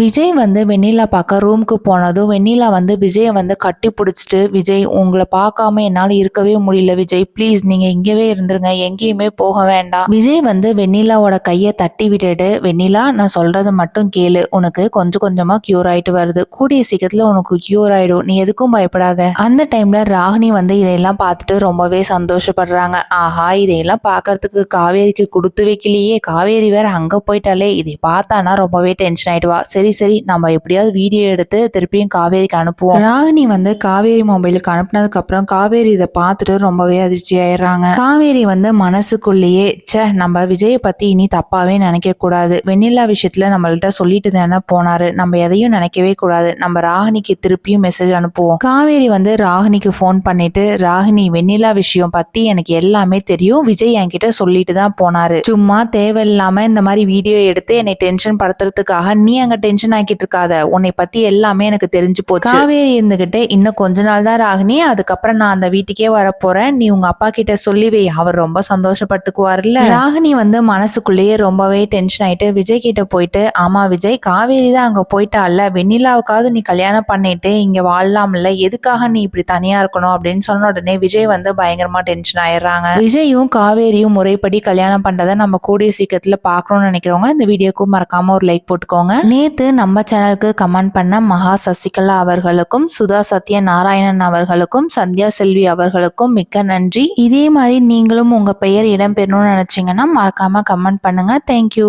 விஜய் வந்து வெண்ணிலா பார்க்க ரூமுக்கு போனதும் வெண்ணிலா வந்து விஜயை வந்து கட்டி பிடிச்சிட்டு விஜய் உங்களை பார்க்காம என்னால் இருக்கவே முடியல. விஜய் ப்ளீஸ் நீங்கள் இங்கேவே இருந்துருங்க. எங்கேயுமே போக வேண்டாம். விஜய் வந்து வெண்ணிலாவோட கையை தட்டி விட்டுட்டு வெண்ணிலா நான் சொல்றது மட்டும் கேளு. உனக்கு கொஞ்சம் கொஞ்சமாக க்யூர் ஆயிட்டு வருது. கூடிய சீக்கிரத்தில் உனக்கு க்யூர் ஆயிடும். நீ எதுக்கும் பயப்படாத. அந்த டைம்ல ராகினி வந்து இதையெல்லாம் பார்த்துட்டு ரொம்பவே சந்தோஷப்படுறாங்க. ஆஹா இதையெல்லாம் பார்க்கறதுக்கு காவேரிக்கு கொடுத்து வைக்கலையே. காவேரி வேற அங்கே போயிட்டாலே இதை பார்த்தானா ரொம்பவே டென்ஷன் ஆயிடுவா. சரி சரி சரி நம்ம எப்படியாவது வீடியோ எடுத்து திருப்பியும் காவேரிக்கு அனுப்புவோம். ராகினி வந்து காவேரி மொபைலுக்கு அனுப்புனதுக்கு அப்புறம் காவேரி இதை பார்த்துட்டு ரொம்பவே அதிர்ச்சி ஆயிடுறாங்க. காவேரி வந்து மனசுக்குள்ளேயே சே நம்ம விஜயை பத்தி இனி தப்பாவே நினைக்க கூடாது. வெண்ணிலா விஷயத்துல நம்மள்கிட்ட சொல்லிட்டு தானே போனாரு. நம்ம எதையும் நினைக்கவே கூடாது. நம்ம ராகினிக்கு திருப்பியும் மெசேஜ் அனுப்புவோம். காவேரி வந்து ராகினிக்கு ஃபோன் பண்ணிட்டு ராகினி வெண்ணிலா விஷயம் பத்தி எனக்கு எல்லாமே தெரியும். விஜய் என்கிட்ட சொல்லிட்டு தான் போனாரு. சும்மா தேவையில்லாம இந்த மாதிரி வீடியோ எடுத்து என்னை டென்ஷன் படுத்துறதுக்காக நீ அங்க டென்ஷன் ஆக்கிட்டு இருக்காத உன்னை பத்தி எல்லாமே எனக்கு தெரிஞ்சு போச்சு. காவேரி இருந்துகிட்டு இன்னும் கொஞ்ச நாள் தான் ராகினி. அதுக்கப்புறம் நான் அந்த வீட்டுக்கே வரப்போறேன். நீ உங்க அப்பா கிட்ட சொல்லி வை. அவர் ரொம்ப சந்தோஷப்பட்டுக்குவார்ல ராகினி வந்து மனசுக்குள்ளேயே ரொம்பவே டென்ஷன் ஆயிட்டு விஜய் கிட்ட போயிட்டு ஆமா விஜய் காவேரி தான் அங்க போயிட்டால வெண்ணிலாவுக்காவது நீ கல்யாணம் பண்ணிட்டு இங்க வாழலாம்ல. எதுக்காக நீ இப்படி தனியா இருக்கணும்? அப்படின்னு சொன்ன உடனே விஜய் வந்து பயங்கரமா டென்ஷன் ஆயிடுறாங்க. விஜயும் காவேரியும் முறைப்படி கல்யாணம் பண்றதை நம்ம கூடிய சீக்கிரத்துல பார்க்கணும்னு நினைக்கிறவங்க இந்த வீடியோக்கு மறக்காம ஒரு லைக் போட்டுக்கோங்க. நேத்து நம்ம சேனலுக்கு கமெண்ட் பண்ண மகா சசிகலா அவர்களுக்கும் சுதா சத்ய நாராயணன் அவர்களுக்கும் சந்தியா செல்வி அவர்களுக்கும் மிக்க நன்றி. இதே மாதிரி நீங்களும் உங்க பெயர் இடம்பெறணும்னு நினைச்சீங்கன்னா மறக்காம கமெண்ட் பண்ணுங்க. தேங்க்யூ